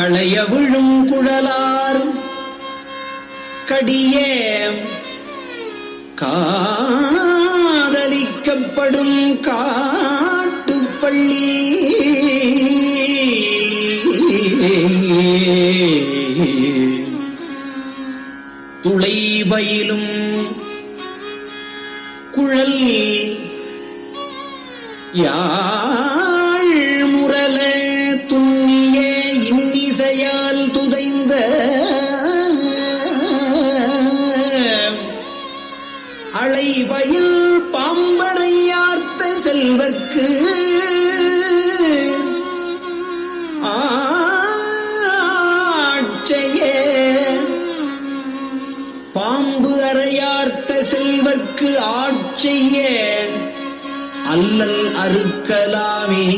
களைய விழும் குழலார். கடியே காதலிக்கப்படும் காட்டுப்பள்ளி. துளை வயலும் குழல் யா செல்வர்க்கு ஆட்சையே. பாம்பு அறையார்த்த செல்வர்க்கு ஆட்சைய. அல்லல் அறுக்கலாமே.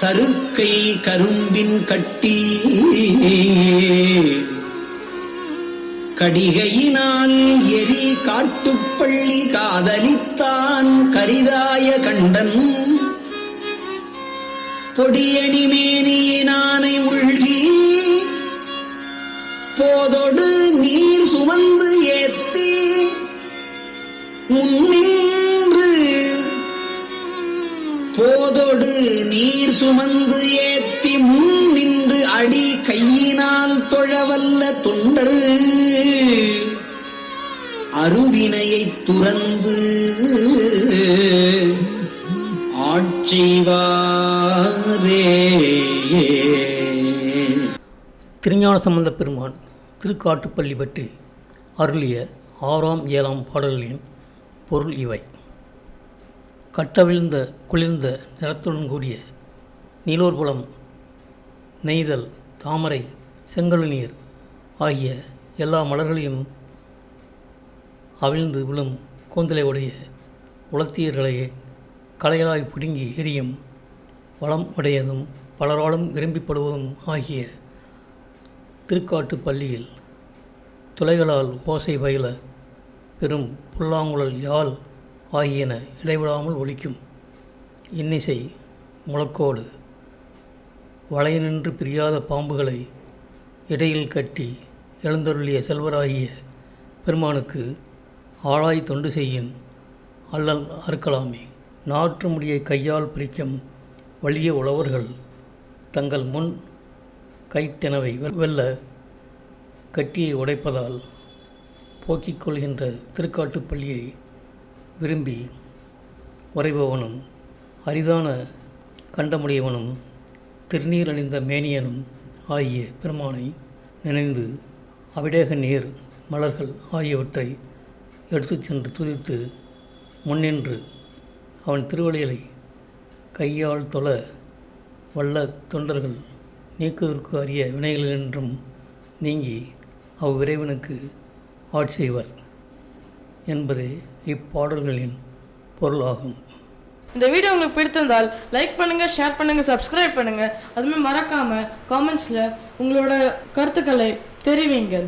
தருக்கை கரும்பின் கட்டி. கடிகையினால் எரி காட்டுப்பள்ளி காதலித்தான் கரிதாய கண்டன். பொடியடிமேனியினானை உள்கி போதொடு நீர் சுமந்து ஏத்தி. முன்னின்று நீர் சுமந்து ஏத்தி முன் நின்று அடி கையினால் தொழவல்ல தொண்டர். அருவினையைத் துறந்து ஆட்சிவாரே. திருஞான சம்பந்த பெருமான் திருக்காட்டுப்பள்ளி பற்றி அருளிய ஆறாம் ஏழாம் பாடல்களின் பொருள் இவை. கட்டவிழ்ந்த குளிர்ந்த நிறத்துடன் கூடிய நீலோர்புலம் நெய்தல் தாமரை செங்கழு நீர் ஆகிய எல்லா மலர்களையும் அவிழ்ந்து விழும் கூந்தலை உடைய உளத்தியர்களையே கலைகளாய் பிடுங்கி எரியும் வளம் உடையதும் பலராலும் விரும்பிப்படுவதும் ஆகிய திருக்காட்டு பள்ளியில் துளைகளால் ஓசை பயில பெரும் புல்லாங்குழல் யாழ் ஆகியன இடைவிடாமல் ஒழிக்கும் இன்னிசை முழக்கோடு வளைய பிரியாத பாம்புகளை இடையில் கட்டி எழுந்தருளிய செல்வராகிய பெருமானுக்கு ஆளாய் தொண்டு செய்யின் அல்லல் அறுக்கலாமே. நாற்று முடியை கையால் பிரிக்கும் வலிய உழவர்கள் தங்கள் முன் கைத்தினவை வெ- வெல்ல கட்டியை உடைப்பதால் போக்கிக் கொள்கின்ற திருக்காட்டுப்பள்ளியை விரும்பி உறைபவனும் அரிதான கண்டமுடையவனும் திருநீர் அணிந்த மேனியனும் ஆகிய பெருமானை நினைந்து அபிடேக நீர் மலர்கள் ஆகியவற்றை எடுத்துச் சென்று துதித்து முன்னின்று அவன் திருவழிகளை கையால் தொழ வல்ல தொண்டர்கள் நீக்குவதற்கு அறிய வினைகளினின்றும் நீங்கி அவ்விரைவனுக்கு ஆட்சி செய்வர். என்பதே இப்பாடல்களின் பொருளாகும். இந்த வீடியோ உங்களுக்கு பிடித்திருந்தால் லைக் பண்ணுங்கள் ஷேர் பண்ணுங்கள் சப்ஸ்கிரைப் பண்ணுங்கள் அதுமாதிரி மறக்காமல் காமெண்ட்ஸில் உங்களோட கருத்துக்களை தெரிவிங்கள்.